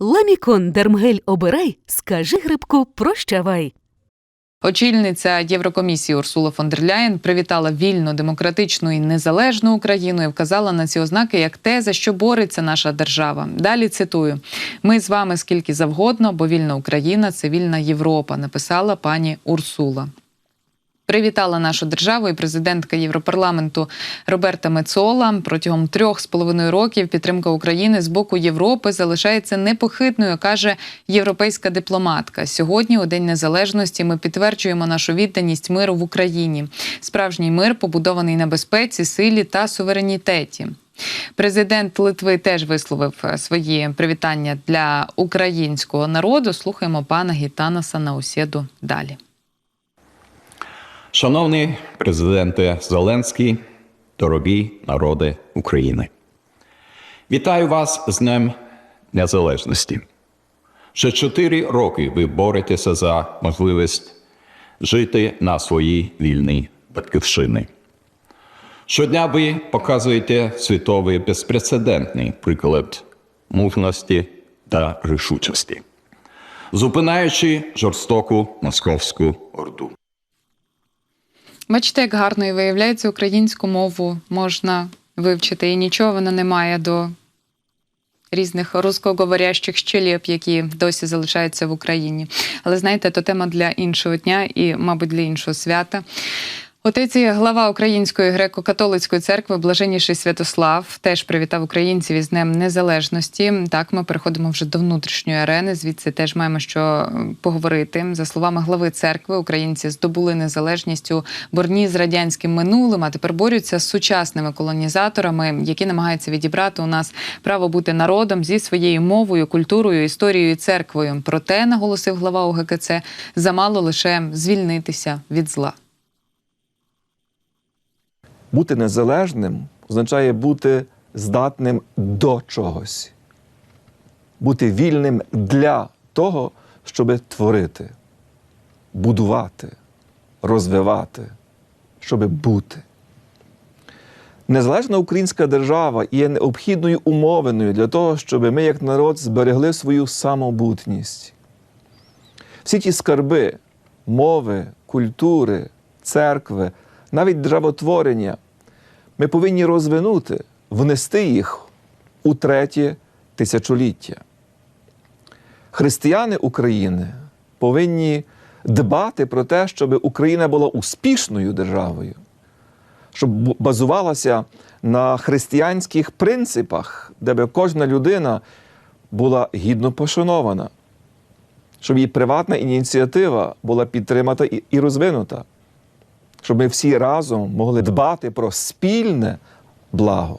Ламікон Дермгель обирай, скажи грибку прощавай. Очільниця Єврокомісії Урсула фон дер Ляєн привітала вільну, демократичну і незалежну Україну і вказала на ці ознаки як те, за що бореться наша держава. Далі цитую: ми з вами скільки завгодно, бо вільна Україна це вільна Європа, написала пані Урсула. Привітала нашу державу і президентка Європарламенту Роберта Мецола. Протягом трьох з половиною років підтримка України з боку Європи залишається непохитною, каже європейська дипломатка. Сьогодні, у День Незалежності, ми підтверджуємо нашу відданість миру в Україні. Справжній мир побудований на безпеці, силі та суверенітеті. Президент Литви теж висловив е, свої привітання для українського народу. Слухаємо пана Гітанаса Наусєду далі. Шановний президенте Зеленський, дорогі народи України, вітаю вас з Днем Незалежності. Ще чотири роки ви боретеся за можливість жити на своїй вільній батьківщині. Щодня ви показуєте світовий безпрецедентний приклад мужності та рішучості, зупинаючи жорстоку московську орду. Бачите, як гарно і виявляється, українську мову можна вивчити, і нічого вона не має до різних русскоговорящих щелеп, які досі залишаються в Україні. Але знаєте, то тема для іншого дня і, мабуть, для іншого свята. Отець глава Української греко-католицької церкви Блаженніший Святослав теж привітав українців із Днем Незалежності. Так, ми переходимо вже до внутрішньої арени. Звідси теж маємо що поговорити. За словами глави церкви, українці здобули незалежність у борні з радянським минулим, а тепер борються з сучасними колонізаторами, які намагаються відібрати у нас право бути народом зі своєю мовою, культурою, історією і церквою. Проте наголосив глава УГКЦ, замало лише звільнитися від зла. Бути незалежним означає бути здатним до чогось, бути вільним для того, щоб творити, будувати, розвивати, щоб бути. Незалежна українська держава є необхідною умовиною для того, щоб ми, як народ, зберегли свою самобутність. Всі ті скарби мови, культури, церкви, навіть державотворення, ми повинні розвинути, внести їх у третє тисячоліття. Християни України повинні дбати про те, щоб Україна була успішною державою, щоб базувалася на християнських принципах, де би кожна людина була гідно пошанована, щоб її приватна ініціатива була підтримана і- і розвинута щоб ми всі разом могли дбати про спільне благо.